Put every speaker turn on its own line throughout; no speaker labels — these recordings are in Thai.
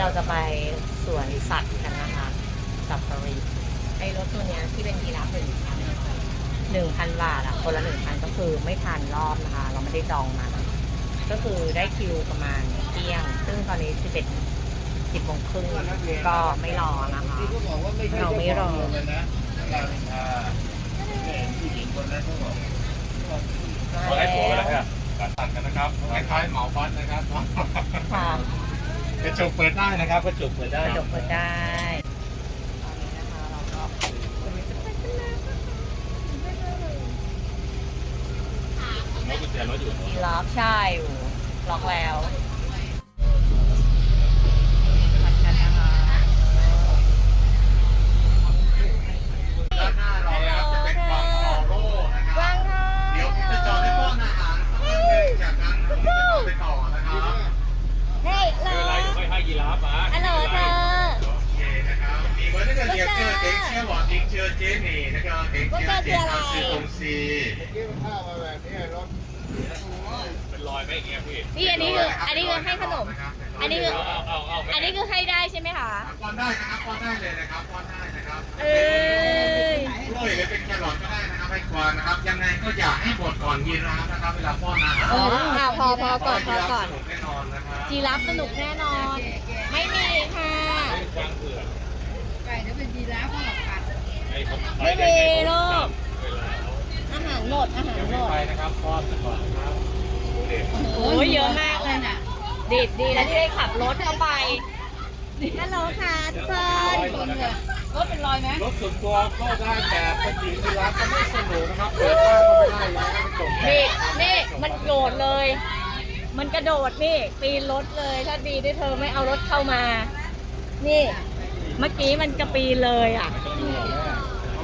เราจะไปสวนสัตว์กันนะคะสัฟารีไอ้รถตัวเนี้ยที่เป็นกีฬาฟหนึ่งพันหนึ่งพันบาทอะคนละหนึ่งพันก็คือไม่ทันรอบนะคะ เราไม่ได้จองมา ก็คือได้คิวประมาณเที่ยง ซึ่งตอนนี้สิบเอ็ดสิบโมงครึ่งก็ไม่รอนะคะ
ที่เขาบอกว่าไม่ใช่
เราไม่รอ
เจ้าของเลยนะรามอินทราไม่เห็นผู้หญิงคนนั้นเขาบอก
ขอให้ตัวไปแล้วฮะการตัดกันนะครับคล้ายๆเหมาฟัดนะครับ
ค่ะ
กระจกเปิดได้นะครับกระจกเปิดได้
กระจกเปิดได้ตอนนี้นะคะเราก็จะไปกันแล้ว
รถกุญแจรถอยู่
มีล็อกใช่อยู่ล็อกแล้วผัดกันนะคะ
ด้านหน้าเรานะครับจะเป็นวังออโร่นะครับ
วางค่ะ
เดี๋ ยวผมจะจอดให้ป้อนอาหารสักนิดนึงจากนั้นผมจะต่อไปต่อนะ
ฮัลโหลเธอ
โอเคนะครับมีไว้ถ้เกิดอยกเจอเด็กเชื่อหวอเด็กเชื่อเจนี่นะครับเด็กเชื่อเจนาซีตรงซี
เป็นรอยไหมอย่เงี้ยพี่
พี่อันนี้คืออันนี้คือให้ขนม อันนี้คือ
อั
นนี้คือให้ได้ใช่ไหมคะ
ป้อนได้นะครับป้อนได้เลยนะครับป้อนได้นะครับ
เอ้ย
กล้วยหรือเป็นแครอทก็ได้นะ ครับให้กวางนะครับ ยังไงก็อย่าให้หมดก่อนยีราฟนะครับ เวลาป้อนอาหาร
อ๋ออะพอพอก่อนพอก่อน
สนุกแน่นอนนะครับ
จีรับสนุกแน่นอน ไม่มีค่ะ
วางเผือก
ไก่ถ้าเป็นยีราฟก็หลับกัด
ไอ้เขา
ไม่มีลูก
เวลา
อาหารหมดอาหาร
ยัง
หม
ไม่
ด
ไปนะครับป้อนก่อนนะครับเด็ก
โอ้ยเยอะมากเลย
น่ะ
ดีดดีแล้วที่ได้ขับรถเข้าไปฮัลโหลค่ะทุกคน
ร ถเป็นรอยไหม
รถส่วนตัวก็ได้แต่เป็นสียีราฟก็ไม่สนุกนะครับเปิดบ้านก็ไม่ได้แล้วกระจก
นี่นี่มันโดดเลย มันกระโดดนี่ปีนรถเลย ถ้าดีที่เธอไม่เอารถเข้ามา นี่ เมื่อกี้มันกระปีนเลยอะ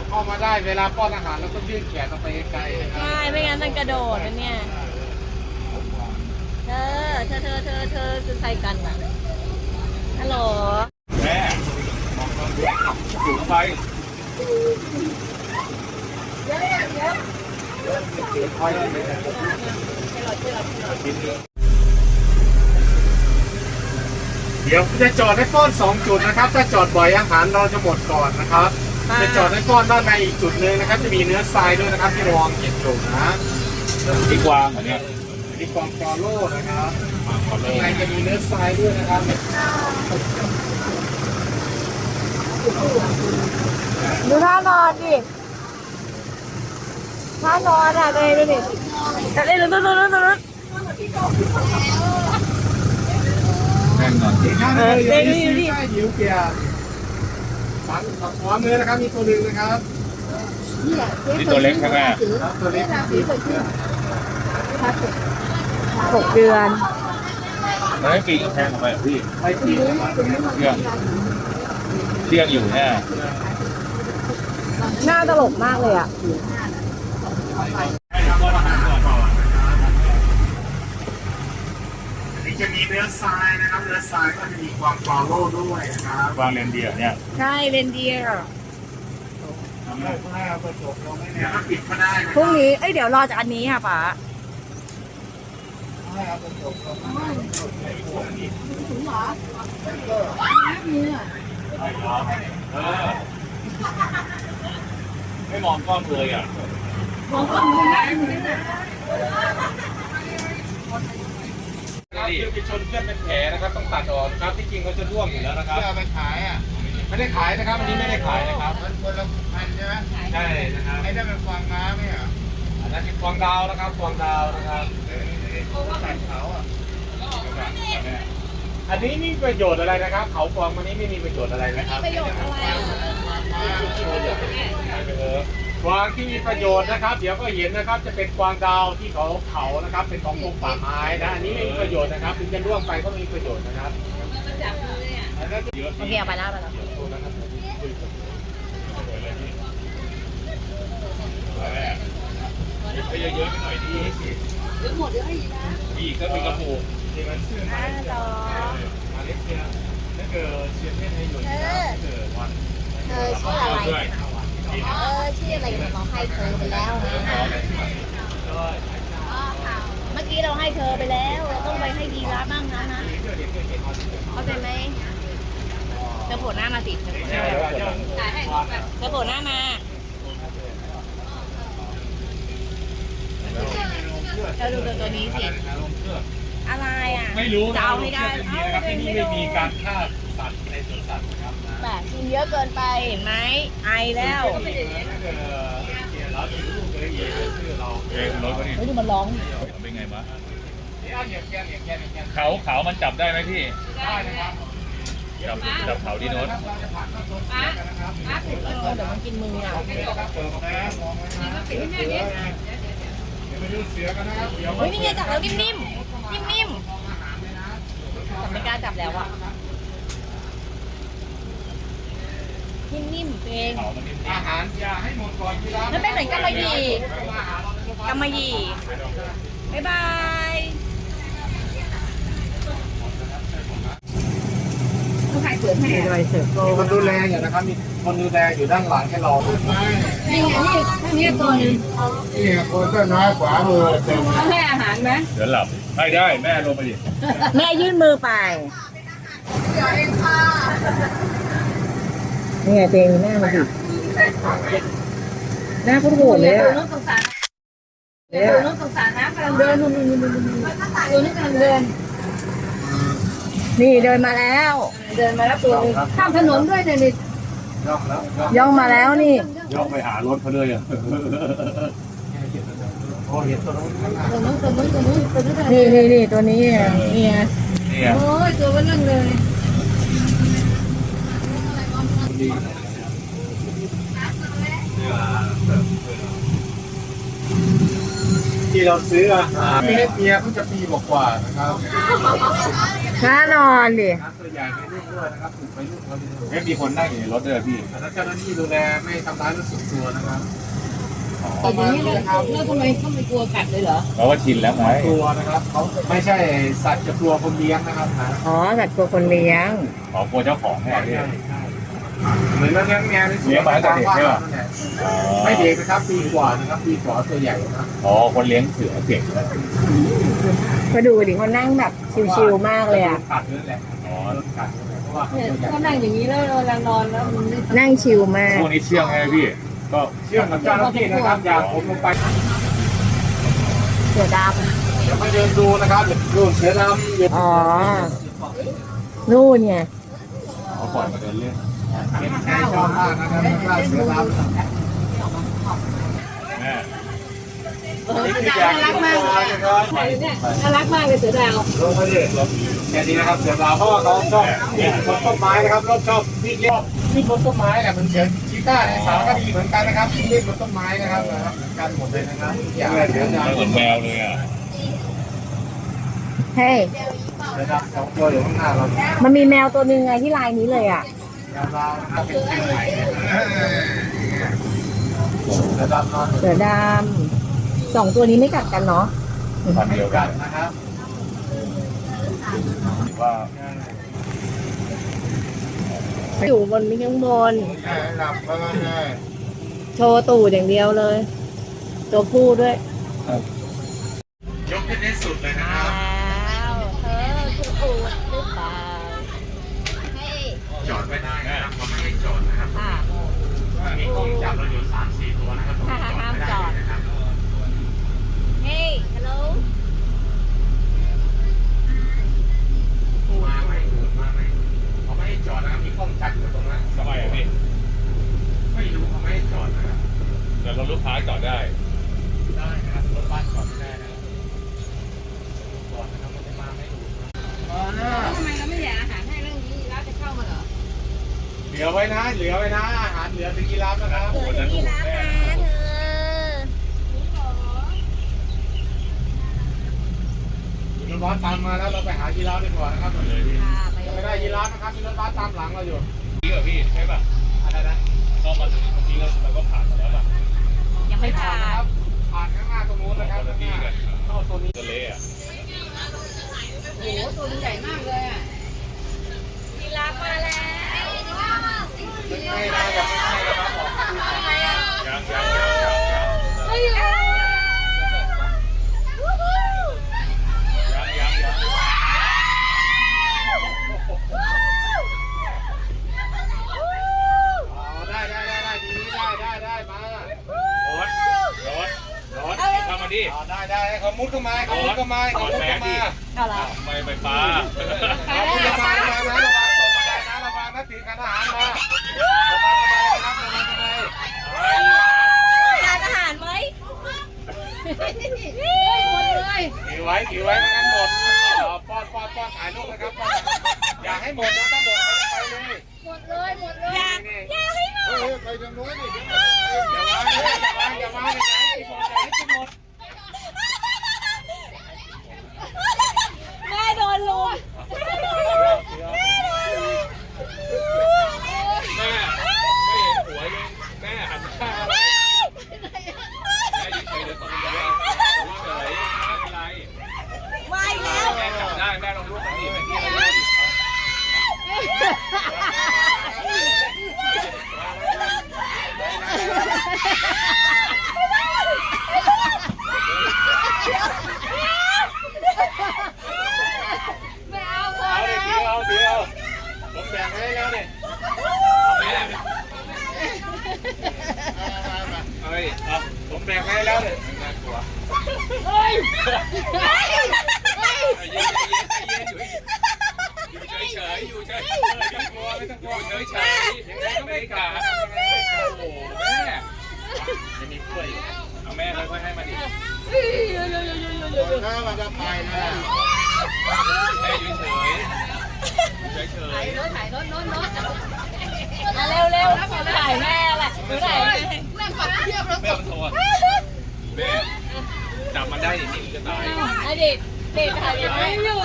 เข้ามาได้เวลาป้อนอาหารแล้วก็ยื่นแขนออกไปไกลๆนะครับ
ใช่ไม่งั้นมันกระโดดนะเนี่ยเธอเธอเธอเธอเธอคือใครกันอะฮัลโหล
แม่มองต้องสูงไป
เดี๋ยวจะจอดให้ป้อนสองจุดนะครับ ถ้าจอดบ่อยอาหารเราจะหมดก่อนนะครับ
ค่ะ
จะจอดให้ป้อนด้านในอีกจุดหนึ่งนะครับ จะมีเนื้อทรายด้วยนะครับ ที่ระวังเห็นอยู่นะ
ที่กวางเหรอเนี่ย
มีกองฟอลโล่นะครับ
มาขอเล
ข้าง
ย
ในจะมีเนื้อทรายด้วยนะครับ
ดูท่านอนดิท่านอนอะเลยดูดิแต่เล่นลุ้นลุ้นลุ้นลุ้น
แม่งก่อน
อีกข้างหนึงเลยอยู่ที่ใกล้หิวเกียร์ฝั่งฝั่งขวามือนะครับ มีตัวหนึ่งนะครับ
นี่ตัวเล็กใช่ไหม
ครับตัวเล็กสีเขียว
หกเดือน
มันไม่ปีกแทงออกไปพี่
ไปที่นะครับ
เที่ยง เที่ยงอยู่แน่
หน้าตลกมากเลยอะ
ให้ป้อนอาหารก่อน
อันนี้จะมีเนื้อทรายนะครับ เนื้อทรายก็จะมีความฟอลโล่ด้วยนะครับ
วางเรนเดียร์เนี่ย
ใช่เรนเดียร์
ทำให้
ให้เอากระจกลงให้เนี่ยถ้าปิดก็ได้นะ
พรุ่งนี้ เอ้ยเดี๋ยวรอจากอันนี้ค่ะป๋า
ให้เอากระจกลงให้
เออไม่มองกล้องเลยอะครับคือไปชนเพื่อนเป็นแผลนะครับต้องตัดออกนะครับที่จริงเขาจะร่วงอยู่แล้วนะครับ
เพื่อเอาไปขายอะ
ไม่ได้ขายนะครับอันนี้ไม่ได้ขายนะครับ
มันคนละพันใช่ไหม
ใช่นะครับ
ไอ้นั่นเป็นฟางม้าไหมเหรอ
อันนั้นเป็นฟองดาวนะครับฟองดาวนะครับ
ตัดเขาอะ
อันนี้มีประโยชน์อะไรนะครับ เขาฟองมันนี้ไม่มีประโยชน์อะไรนะครับ
ประโยชน์อะไรอะ
เออฟางที่มีประโยชน์นะครับ เดี๋ยวก็เห็นนะครับ จะเป็นฟางดาวที่เขาเผานะครับ เป็นของกรมป่าไม้นะอันนี้ไม่มีประโยชน์นะครับถึงจะร่วงไปก็ไม่มีประโยชน์นะครับอันนั้นเยอะ
โอเคเอาไปแล้วไปแล้ว
ไปเยอะๆไปหน่อยดี
เดี๋ยวหมดเดี๋ยวให้ยีราฟ
อีกก็มีกระปุก
ที่มันซื้อมา
ฮัลโหล
มาเลเซียถ้าเกิดเชียเพ่นให้อยู่เกิดวัน
เธอชื่ออะไร
ด้วย
เออชื่ออะไรกันบอกให้เธอไปแล้วนะ
ก็
อ๋อค่
อกี้เราให้เธอไปแล้วเราต้องไปให้ยีราบ้างนะนะเข้าใจไหมเธอโผล่หน้ามาสิเธอโผล่หน้ามาเธอโผล่หน้ามาเธอดูตัวนี้สิ อะไรอะ
ไม่รู้
จะเอาให้ได้
ที่นี่นะครับที่นี่ไม่มีการฆ่าสัตว์ในสวนสัตว์นะครับ
แบบกินเยอะเกินไปเห็นไหมไอแล้ว
ถ้าเกิดเราจะรู้เลยเหยียบชื่อเรา
เอ้ยรถวะนี่
เฮ้ยดูมันร้อง
เป็นไงวะ
นี่อันเหยียบแกนเหยียบแกนเหยียบแกน
เขาเขามันจับได้ไหมพี่
ได้นะครับ
จับจับเขาดีโน้ต
เราจะผ่านข้าวโซนเสียกันนะครับ
เดี๋ยวมันกินมืออะ
โอเคนะครับเปิดนะมองไว้นะเดี๋ยวไปดูเสือกันนะครับเดี๋ยว
เฮ้ยนี่ไงจับแล้วนิ่มๆ นิ่มๆแต่ไม่กล้าจับแล้วอะ นิ่มๆเอง
เขามันนิ่ม
อาหารอย่าให้หมดก่อนที่ร้าน
มันเป็นเหมือนกำมะหยี่กำมะหยี่บ๊ายบาย
ผู้ชายเปิดให้
มีคนดูแลอยู่นะครับ มีคนดูแลอยู่ด้านหลังให้เรา
นี่ไงนี่ท่านี้ตัวนึง
นี่คนก็น้อยกว่ามือเต็ม
ต้องให้อาหารไหม
เดี๋ยวหลับ ไม่ได้แม่ลงไปดิ
แม่ยื่นมือไปนี่ไงเตงหน้ามาดิหน้าพุทโหดเลย
ตัว
อะ
นู้นสงสารตัวนู้นสงสารนะกำลังเดินนู่นนู่นนู่นนู่นตัวนี้กำลังเดิน
นี่เดินมาแล้ว
เดินมาแล้วตัวนึงข้ามถนนด้วยเนี่ยนี่
ย่องแล้ว
ย่องมาแล้วนี่
ย่องไปหารถเขาเลยอะ
โอ้ เห็นตัวนู้น
ตัวนู้นตัวนู้นตัวนู้นตัวนู้น
นี่นี่นี่ตัวนี้นี่ไง
นี่ย
โอ้ยตัวมันนั่งเลย
ที่เราซื้ออาหารไม่ให้เมียเพิ่งจะปีกว่าๆนะครับ
น่านอนดิ
น้ำตัวใหญ่ไม่รุ่งด้วยนะครับถูกไปรุ่งเขา
ไม่มีคนนั่งอยู่ในรถด้วยพี่
แล้วเจ้าหน้าที่ดูแลไม่ทำร้ายรู้สึกตัวนะครับ
แต่อย่างนี้แล้วแล้วทำไมเขาไม่กลัวกัดเลยเหรอ
เราก็ชินแล้วไง
กลัวนะครับเขาไม่ใช่สัตว์จะกลัวคนเลี้ยงนะครับนะ
อ๋อสัตว์ตัวคนเลี้ยง
ขอกลัวเจ้าของแน่พี่
เหมือนเราเลี้ยงแมวในสวน
เลี้ยงมาตั้งแต่เด็กใช่ปะ
ไม่เด็กนะครับปีกว่านะครับปีกว่าตัวใหญ่นะ
อ๋อคนเลี้ยงเสือเก่งนะ
มาดูดิเขานั่งแบบชิวๆมากเลยอะ
กัดนั่นแหละ
อ๋อ
กัดนั่นแหละเพราะว่า
เนี่ย
ตัวใหญ่
เขานั่งอย่างนี้แล้วเวลานอนแล้วมันไม่
นั่งชิวมาก
พวกนี้เชื่องไงพี่ ก็
เชื่อมกับเจ้าหน้าที่นะครับอย่าผมลงไป
เสือด
เดี๋ยวมาเดินดูนะครับดูเสือดำอยู่ำ
อ๋อ นู่นไง
เขาปล่อยมาเดินเล่น
เป็นใครชอบมากนะครับกล้าเสือดำ
แม่
นี่คืออยาก
น่ารักมาก
นะครับ
เนี่ยน่ารักมากเลยเสือดาว
ลงมาดิแค่นี้นะครับเสือดาวเพราะว่าเขาชอบวิ่งบนต้นไม้นะครับรอบชอบวิ่งเล่นวิ่งบนต้นไม้แหละเหมันเสือชี ต้าในสารคดีเหมือนกันนะครับวิ่งเล่นบนต้นไม้นะครับนะครับเหมือนกันหมดเลยนะครับอย่างเสือดาว
เหมือนแมวเลยอะ
เฮ้ย
เสือดาวสองตัวอยู่ข้างหน้าเรา
มันมีแมวตัวหนึงไงที่ลายนี้เลยอะ
เสือดาวนะครับเป็นเสือใหม่เสือดำนอน
เสือดำสองตัวนี้ไม่กัดกันเนาะ
พัน
ไม่
เดียว
กั
กั
ด
น
นะครับ
ว่า
อยู่บนไม่ข้างบน
หลับก็ได้
โชว์ตูดอย่างเดียวเลย ตัวผู้ด้วย
ยกขึ้นให้สุดเลยนะครับ
วเธอคืออูดหรือเปล่าเฮ้ย
จอดไม่ได้นะครับเขาไม่ให้จอดนะครับ
ค่ะ
มีกล้องจับเราอยู่สามสี่ตัวนะครับผมจอดไม่ได้เลยนะครับ
เฮ้ยฮัลโหล
มาไม่ถูกมาไม่เขาไม่ให้จอดนะครับมีกล้องจับอยู่ตรงนั้น
ทำไมอะพี่
ไม่รู้เขาไม่ให้จอดนะครับ
แต่เราลูกค้าจอดได้
ได้นะครับรถบ้านจอดไม่ได้นะครับจอดนะครับมันจะมาไม่ถูกนะ
ทำไมเราไม่แย่อาหารให้เรื่องนี้ร้านจะเข้ามาเหรอ
เหลือไว้นะ เหลือไว้นะ อาหารเหลือเป็นกีฬาฟนะครับ
เธอจะมีร้านมาเธอ
รถบัสตา มาแล้วเราไปหายีราฟดีกว่านะครับ
เลยพี่
ค่ะไป
ไม่ได้ยีราฟนะครับมีรถบัสตามหลังเราอยู่
พี่กับพี่ใช่ป่ะ
อะไรนะ
เข้ามาถึงเมื่อกี้เราเราก็ผ่านมาแล้วป่ะ
ยังไม่
ผ่า
นนะ
ครับผ่านข้างหน้าตรงนู้นนะครับข้างหน้าเข้าตัวนี้
ทะเลอะ
โอ้โหตัวมันใหญ่มากเลยอะ
มีรานมาแล้ว
ไม่ได้นะยังไม่ใช่นะครับออกมาดูก่อน
ยังยังยังยังยัง
ไม่อยู่
พี่
อ๋อได้ได้ให้เขามุดเข้ามาให้เขามุดเข้ามาให้เขามุดเข้ามา
เอาละ
ไม่ไปปลา
เอามุดเข้ามาระวังนะระวังตกบันไดนะระวังนะถือขันอาหารมาระวังบันไดนะครับระวังบันได
ทานอาหารไหม
ถือไว้ถือไว้ไม่งั้นหมดเอาป้อนป้อนป้อนถ่ายรูปนะครับป้อนอย่าให้หมดนะถ้าหมดไปเลย
หมดเลยหมดเลย
อย่าอย่าให้หมด
เฮ้ยไปทางโน้นดิอย่าวางอย่าวางอย่าวางอย่าให้กินหมดอย่าให้กินหมด
แม่โดนลุม
แม่ไม่เห็นหัวเลยแม่หันข้างแม่ยืนเฉยเดี๋ยวตกใจเฉยไม่เป็นไร
ไม่แล้ว
แม่จับได้แม่ลองรูปมันดิเป็นที่อะไรดิ
ไม่เอาพอ
เอาดิ
แล้ว
เดี๋ยวเอาเดี๋ยวผมแบ่งให้แล้วเนี่ย
แม่เฮ้ย
ผมแบ่งให้แล้วเนี่ย
น่ากลัว
เฮ้ย
เย็นเย็นใจเย็นอยู่เฉยอยู่เฉยอยู่เฉย
ไม่ต้องกลัวไม่ต้องกลัว
ๆอยู่เฉยยังไงก็ไม่กล้าโอ้โหแม่
จะมีกล้วย
เอาแม่ค่อยๆให้มาดิ
ถ้ามันจะไปนะ
แม่อยู่เฉยๆเฉยถ่าย
รถถ่ายรถรถรถ
เร็วเร็วถ่ายแม่แหละถ่าย แม่
นั่งฝักเทียบรถ
ๆแม่มันโทษแม่จับมันได้ดินี่มันจะตาย
อดีตเด็กถ่ายยังไงอยู่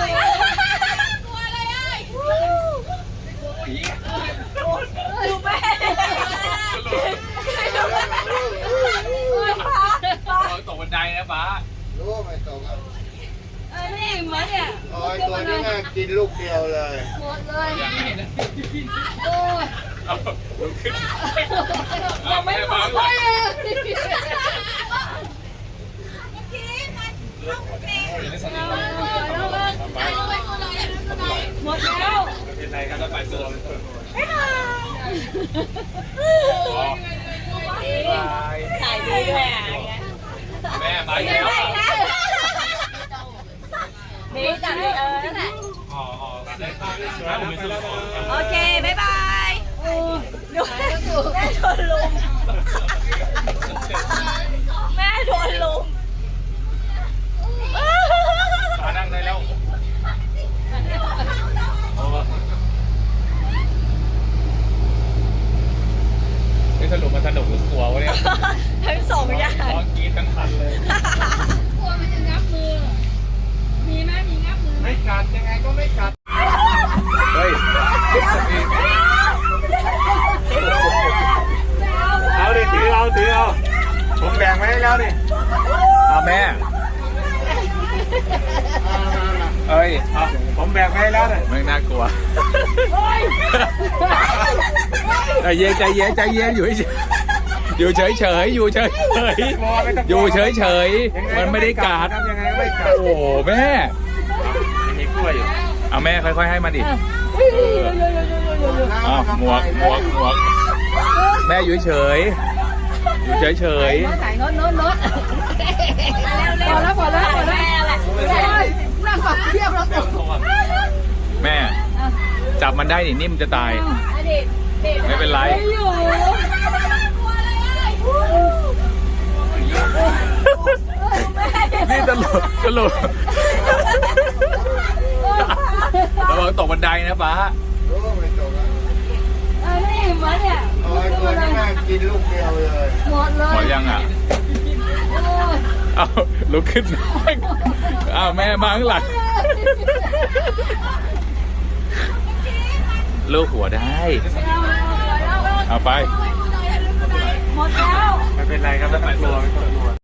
กลัวเลยไอ้ดูแม่
เราตกบันไดนะป้า
รู้ไม่ตกอะ
เออนี่เหมือนเนี่ย
โอ้ยตัวนี้น่ากินลูกเดียวเลย
หมดเลย
ยังไงนะ
โอ้ย
เอาลุกขึ้นเอาแม่มาหลังไม่สนิทไป
หมดแล้ว
ไม่เป็นไรครับแล้วไปตัว
ถ่ายดีด้วยอะ
แม่ไปแล้ว
นี่จัดเลยเออนั่นแหละ
อ๋ออ๋อได้ภาพสวยผมเป็นสุด
โอเค บ๊ายบายดูแม่โดนลุม แม่โดนลุม
มานั่งได้แล้วนี่สรุปมันสนุกหรือกลัววะเนี่ย
ทั้งสองอย่าง
ร้องกรีดทั้งคันเลย
กลัวมันจะงับมือ มีไหมมีงับมือไหม
ไม่กัดยังไงก็ไม่กัด
เฮ้ย
เอาดิถือเอาถือเอาผมแบ่งไว้ให้แล้วนี่
เอาแม่ เอ้ย
เอาผมแบ่งไว้ให้แล้วเนี่ย
ไม่น่ากลัวใจเย็นใจเย็นใจเย็นอยู่เฉยอยู่เฉยเฉยอยู่เฉยเฉยอยู่เฉยเฉยมันไม่ได้กัด
ยังไงก็ไม่กัด
โอ้โหแม่
ยังมีกล้วยอยู่
เอาแม่ค่อย ๆ ให้มาดิอ้าวหมวกหมวกหมวกแม่อยู่เฉยอยู่เฉยเฉย
ถ่ายรถรถรถพ อแล้วพอแล้วพอแล้ว
แม่แหละ
นั่งฝักเทียบรถ
แม่ จับมันได้นี่นิ่มจะตาย
อดีตเด็ก
ไม่เป็นไร
อยู่
นี่ตลกตลกระวังตกบันไดนะป้า
รู้ไม่ตกอะ
เออนี่เหมือนเนี่ย
โอ้ยตัวนี้น่ากินลูกเดียวเลย
หมดเล
หมอยยังอะ
โอ้ย
เอาลุกขึ้นอ้าวแม่มาข้างหลังลูกหัวได้ เอาไป
หมดแล้ว
ไม่เป็นไรครับไม่ต้องกลัวไม่ต้องกลัว